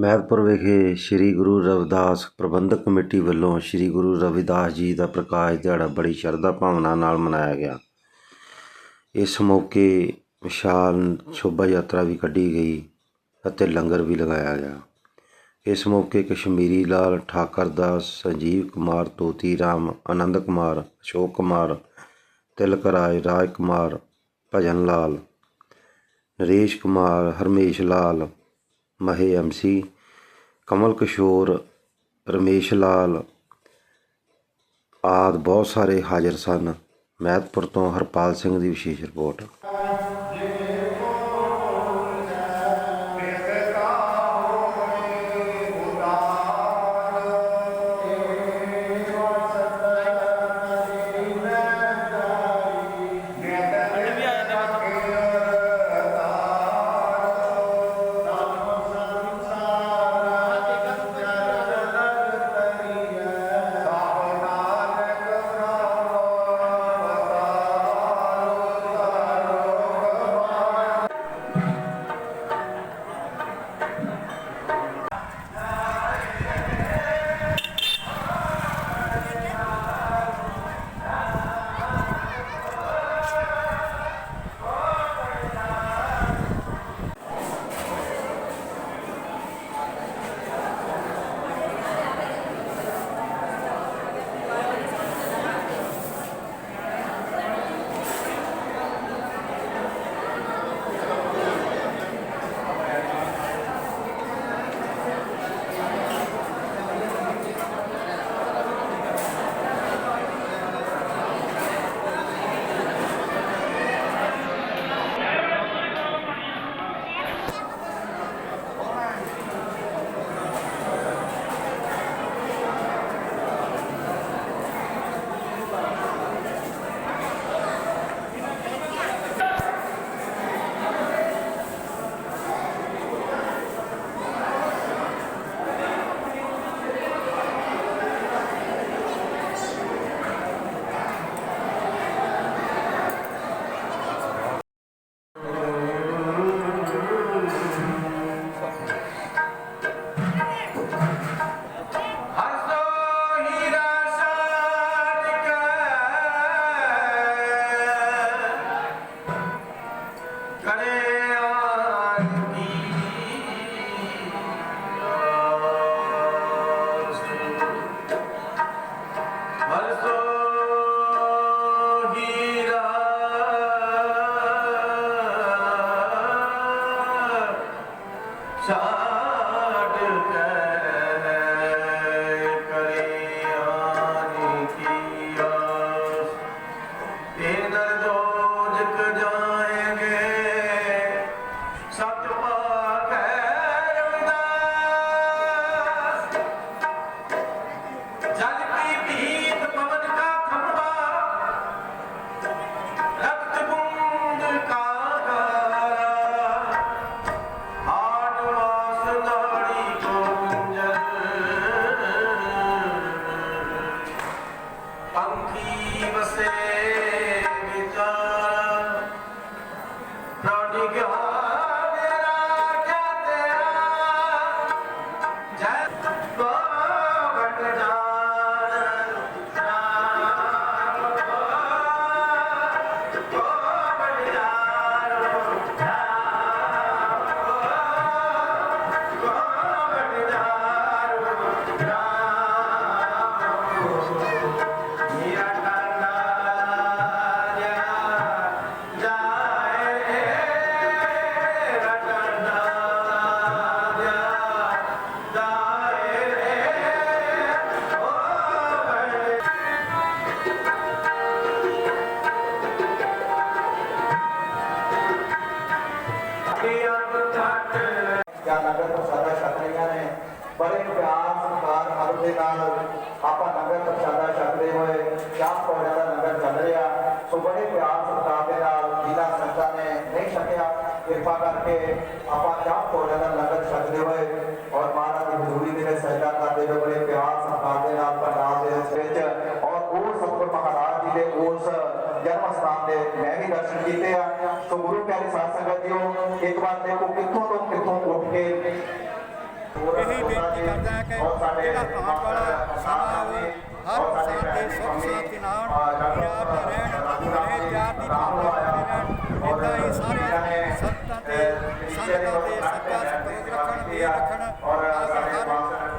ਮਹਿਤਪੁਰ ਵਿਖੇ ਸ੍ਰੀ ਗੁਰੂ ਰਵਿਦਾਸ ਪ੍ਰਬੰਧਕ ਕਮੇਟੀ ਵੱਲੋਂ ਸ੍ਰੀ ਗੁਰੂ ਰਵਿਦਾਸ ਜੀ ਦਾ ਪ੍ਰਕਾਸ਼ ਦਿਹਾੜਾ ਬੜੀ ਸ਼ਰਧਾ ਭਾਵਨਾ ਨਾਲ ਮਨਾਇਆ ਗਿਆ। ਇਸ ਮੌਕੇ ਵਿਸ਼ਾਲ ਸ਼ੋਭਾ ਯਾਤਰਾ ਵੀ ਕੱਢੀ ਗਈ ਅਤੇ ਲੰਗਰ ਵੀ ਲਗਾਇਆ ਗਿਆ। ਇਸ ਮੌਕੇ ਕਸ਼ਮੀਰੀ ਲਾਲ ਠਾਕਰ ਦਾਸ ਸੰਜੀਵ ਕੁਮਾਰ, ਤੋਤੀ ਰਾਮ, ਆਨੰਦ ਕੁਮਾਰ, ਅਸ਼ੋਕ ਕੁਮਾਰ, ਤਿਲਕ ਰਾਜ ਰਾਜ ਕੁਮਾਰ, ਭਜਨ ਲਾਲ, ਨਰੇਸ਼ ਕੁਮਾਰ, ਹਰਮੇਸ਼ ਲਾਲ ਮਹੇ ਐਮਸੀ ਕਮਲ ਕਿਸ਼ੋਰ, ਰਮੇਸ਼ ਲਾਲ ਆਦ ਬਹੁਤ ਸਾਰੇ ਹਾਜ਼ਰ ਸਨ ਮਹਿਤਪੁਰ ਤੋਂ ਹਰਪਾਲ ਸਿੰਘ ਦੀ ਵਿਸ਼ੇਸ਼ ਰਿਪੋਰਟ। 자. 50 ਪੌੜਿਆਂ ਦਾ ਲੰਗਰ ਚੱਲ ਰਿਹਾ। ਸੋ ਬੜੇ ਪਿਆਰ ਸਤਿਕਾਰ ਦੇ ਨਾਲ ਜ਼ਿਲ੍ਹਾ ਸੰਗਤਾਂ ਨੇ ਨਹੀਂ ਛਕਿਆ ਕਿਰਪਾ ਕਰਕੇ ਆਪਾਂ 50 ਪੌੜਿਆਂ ਦਾ ਲੰਗਰ ਛਕਦੇ ਹੋਏ ਔਰ ਮਹਾਰਾਜ ਦੀ ਹਜ਼ੂਰੀ ਦੇ ਵਿੱਚ ਸਜਦਾ ਕਰਦੇ ਹੋਏ ਬੜੇ ਪਿਆਰ ਸਤਿਕਾਰ ਦੇ ਨਾਲ ਪ੍ਰਣਾਮ ਦੇ ਵਿੱਚ ਔਰ ਉਹ ਸਤਿਗੁਰ ਮਹਾਰਾਜ ਜੀ ਦੇ ਉਸ ਜਨਮ ਸਥਾਨ ਦੇ ਮੈਂ ਵੀ ਦਰਸ਼ਨ ਕੀਤੇ ਆ। ਸੋ ਗੁਰੂ ਪਿਆਰੇ ਸਾਧ ਸੰਗਤ ਜੀਓ ਇੱਕ ਵਾਰ ਦੇਖੋ ਕਿੱਥੋਂ ਤੋਂ ਕਿੱਥੋਂ ਉੱਠ ਕੇ ਇਹੀ ਬੇਨਤੀ ਕਰਦਾ ਹੈ ਕਿ ਜਿਹੜਾ ਆਉਣ ਵਾਲਾ ਸਮਾਂ ਹਰ ਇਨਸਾਨ ਦੇ ਸੁੱਖ ਸ਼ਾਂਤੀ ਨਾਲ ਪਿਆਰ ਨਾਲ ਰਹਿਣ ਇਹ ਪਿਆਰ ਦੀ ਭਾਵਨਾ ਕਰਦੇ ਰਹਿਣ। ਇਦਾਂ ਹੀ ਸਾਰੇ ਸੰਤਾਂ ਤੇ ਸੰਗਤਾਂ ਦੇ ਸੱਚਾ ਸੰਤੋਖ ਰੱਖਣ ਵੀ ਰੱਖਣ ਤਾਂ ਕਿ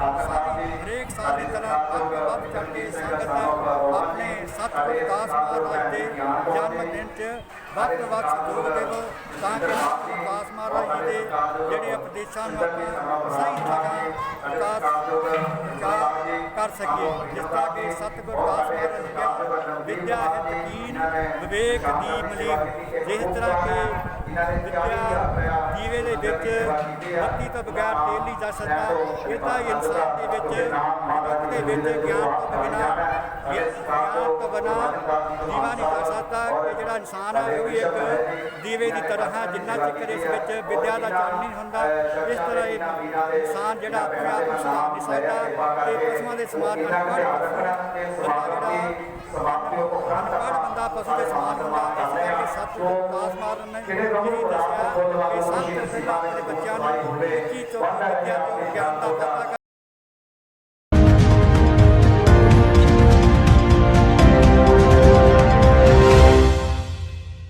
ਹਰ ਸਾਰੀ ਹਰੇਕ ਸਾਲ ਦੀ ਤਰ੍ਹਾਂ ਅੱਗੇ ਵੱਧ ਚੜ ਕੇ ਸੰਗਤ ਆਪਣੇ ਸਤਿਗੁਰ ਦਾਸ ਮਹਾਰਾਜ ਦੇ ਜਨਮ ਦਿਨ 'ਚ ਵੱਧ ਤੋਂ ਵੱਧ ਦੇਵੋ ਤਾਂ ਕਿ ਸਤਿਗੁਰ ਮਹਾਰਾਜ ਜੀ ਦੇ ਜਿਹੜੇ ਉਪਦੇਸ਼ਾਂ ਨੂੰ ਅੱਗੇ ਸਹੀ ਜਗ੍ਹਾ ਪ੍ਰਕਾਸ਼ ਕਰ ਸਕੀਏ, ਜਿਸ ਤਰ੍ਹਾਂ ਕਿ ਸਤਿਗੁਰ ਦਾਸ ਮਹਾਰਾਜ ਨੇ ਕਿਹਾ ਵਿਦਿਆ ਹੈ, ਯਕੀਨ, ਵਿਵੇਕ ਦੀ ਮਲੀਕ ਜਿਸ ਤਰ੍ਹਾਂ ਕਿ ਵਿਦਿਆ ਜੀਵੇ ਦੇ ਵਿੱਚ ਬੱਤੀ ਤੋਂ ਬਗੈਰ ਤੇਲ ਨਹੀਂ ਜਾ ਸਕਦਾ, ਇਦਾਂ ਹੀ ਇਨਸਾਨ ਦੇ ਵਿੱਚ ਦੇ ਵਿੱਚ ਗਿਆਨ ਤੋਂ ਬਿਨਾਂ ਗਿਆਨ ਤੋਂ ਬਿਨਾਂ ਜੀਵਾ ਨਹੀਂ ਜਾ ਸਕਦਾ ਕਿ ਜਿਹੜਾ ਇਨਸਾਨ ਹੈ ਉਹ ਵੀ ਇੱਕ ਦੀਵੇ ਦੀ ਤਰ੍ਹਾਂ ਹੈ ਜਿੰਨਾ ਚਿਰ ਇਸ ਵਿੱਚ ਵਿਦਿਆ ਦਾ ਚਾਨਣ ਨਹੀਂ ਹੁੰਦਾ ਇਸ ਤਰ੍ਹਾਂ ਇਹ ਇਨਸਾਨ ਜਿਹੜਾ ਆਪਣੇ ਆਪ ਨੂੰ ਸੁਧਾਰ ਨਹੀਂ ਸਕਦਾ ਤੇ ਪਸ਼ੂਆਂ ਦੇ ਸਮਾਨ ਪਸ਼ੂ ਬੰਦਾ ਜਿਹੜਾ ਅਨਪੜ੍ਹ ਬੰਦਾ ਪਸ਼ੂ ਦੇ ਸਮਾਨ ਹੁੰਦਾ ਇਸ ਕਰਕੇ ਸਤਿਗੁਰੂ ਦਾਸ ਮਹਾਰਾਜ ਨੇ। ਇਹ ਦੱਸਿਆ ਕਿ ਸੰਤ ਪਹਿਲਾਂ ਆਪਣੇ ਬੱਚਿਆਂ ਨੂੰ ਉੱਚੀ ਚੋਟੀ ਵਿਦਿਆ ਤੇ ਗਿਆਨ ਦਾ ਪਤਾ